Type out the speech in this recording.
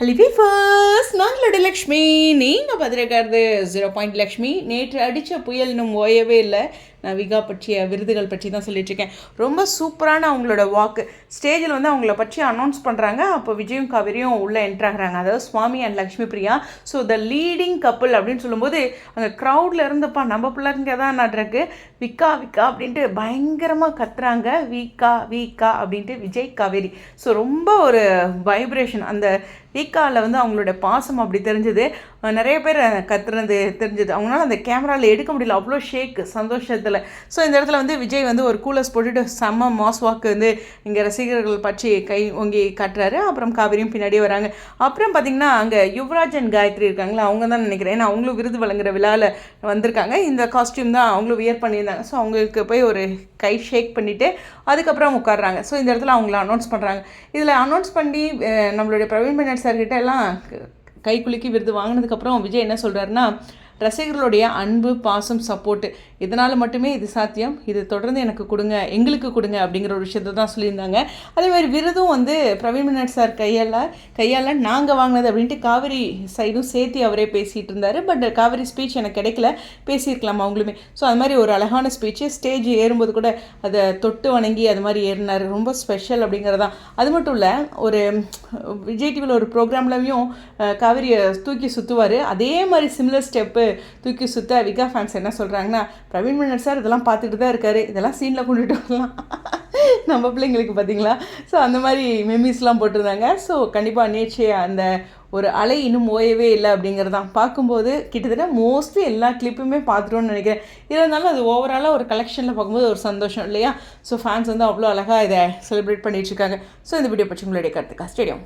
ஹலிவி first நாங்களோட Lakshmi. நீங்கள் பதிரக்காரது zero point Lakshmi. நேற்று அடித்த புயல் இன்னும் ஓயவே இல்லை. நான் விகா பற்றிய விருதுகள் பற்றி தான் சொல்லிட்டு இருக்கேன் ரொம்ப சூப்பரான அவங்களோட வாக்கு ஸ்டேஜில் வந்து அவங்கள பற்றி அனௌன்ஸ் பண்ணுறாங்க அப்போ விஜயும் காவிரியும் உள்ளே என்ட்ராகிறாங்க அதாவது Swami and Lakshmi Priya. So the leading couple அப்படின்னு சொல்லும்போது அந்த க்ரௌடில் இருந்தப்பா நம்ம பிள்ளைங்க தான் நடுறக்கு. விக்கா விக்கா அப்படின்ட்டு பயங்கரமாக கத்துறாங்க. வீக்கா வீக்கா அப்படின்ட்டு விஜய் காவேரி. ஸோ ரொம்ப ஒரு வைப்ரேஷன் அந்த வீக்காவில் வந்து அவங்களோட பாசம் அப்படி தெரிஞ்சது. நிறைய பேர் கத்துறது தெரிஞ்சது. அவங்களால அந்த கேமராவில் எடுக்க முடியல. அவ்வளோ ஷேக் இடத்துல. ஸோ இந்த இடத்துல வந்து விஜய் வந்து ஒரு கூலர்ஸ் போட்டுட்டு செம்ம மாஸ் வாக்கு வந்து இங்கே ரசிகர்கள் பற்றி கை ஓங்கி காட்டுறாரு. அப்புறம் காவிரியும் பின்னாடியே வராங்க. அப்புறம் பார்த்திங்கன்னா அங்கே யுவராஜ் அண்ட் காயத்ரி இருக்காங்களா? அவங்க தான் நினைக்கிறேன். ஏன்னா அவங்களும் விருது வழங்குற விழாவில் வந்திருக்காங்க. இந்த காஸ்டியூம் தான் அவங்களும் வியர் பண்ணியிருந்தாங்க. ஸோ அவங்களுக்கு போய் ஒரு கை ஷேக் பண்ணிவிட்டு அதுக்கப்புறம் உட்காடுறாங்க ஸோ இந்த இடத்துல அவங்கள அனௌன்ஸ் பண்ணுறாங்க இதில் அனௌன்ஸ் பண்ணி நம்மளுடைய பிரவீன் பன்னட் சார்கிட்ட எல்லாம் கை குலுக்கி விருது வாங்கினதுக்கப்புறம் விஜய் என்ன சொல்கிறாருன்னா ரசிகர்களுடைய அன்பு பாசம் சப்போர்ட்டு இதனால் மட்டுமே இது சாத்தியம். இது தொடர்ந்து எனக்கு கொடுங்க எங்களுக்கு கொடுங்க அப்படிங்கிற ஒரு விஷயத்தை தான் சொல்லியிருந்தாங்க. அதே மாதிரி விருதும் வந்து பிரவீன் மினட் சார் கையால் கையால் நாங்கள் வாங்கினது அப்படின்ட்டு காவிரி சைடும் சேர்த்து அவரே பேசிகிட்டு இருந்தார். பட் காவிரி ஸ்பீச் எனக்கு கிடைக்கல. பேசியிருக்கலாம் அவங்களுமே. ஸோ அது மாதிரி ஒரு அழகான ஸ்பீச்சு ஸ்டேஜ் ஏறும்போது கூட அதை தொட்டு வணங்கி அது மாதிரி ஏறினார். ரொம்ப ஸ்பெஷல் அப்படிங்கிறதான் அது மட்டும் இல்லை ஒரு விஜய் டிவியில் ஒரு ப்ரோக்ராம்லையும் காவிரியை தூக்கி சுற்றுவார் அதே மாதிரி சிம்லர் ஸ்டெப்பு தூக்கி சுற்ற விகா ஃபேன்ஸ் என்ன சொல்கிறாங்கன்னா பிரவீன் மன்னர் சார் இதெல்லாம் பார்த்துட்டு தான் இருக்காரு. இதெல்லாம் சீனில் கொண்டுட்டு வரலாம். நம்ம பிள்ளைங்களுக்கு பார்த்தீங்களா? ஸோ அந்த மாதிரி மெமீஸ்லாம் போட்டிருந்தாங்க. ஸோ கண்டிப்பாக நேற்று அந்த ஒரு அலை இன்னும் ஓயவே இல்லை அப்படிங்கிறதான் பார்க்கும்போது கிட்டத்தட்ட மோஸ்ட்லி எல்லா கிளிப்புமே பார்த்துட்டோன்னு நினைக்கிறேன். இருந்தாலும் அது ஓவராலாக ஒரு கலெக்ஷனில் பார்க்கும்போது ஒரு சந்தோஷம் இல்லையா? ஸோ ஃபேன்ஸ் வந்து அவ்வளோ அழகாக இதை செலிப்ரேட் பண்ணிட்டுருக்காங்க ஸோ இந்த வீடியோ பற்றி உங்களுடைய கருத்துக்கா? ஸ்டேடியம்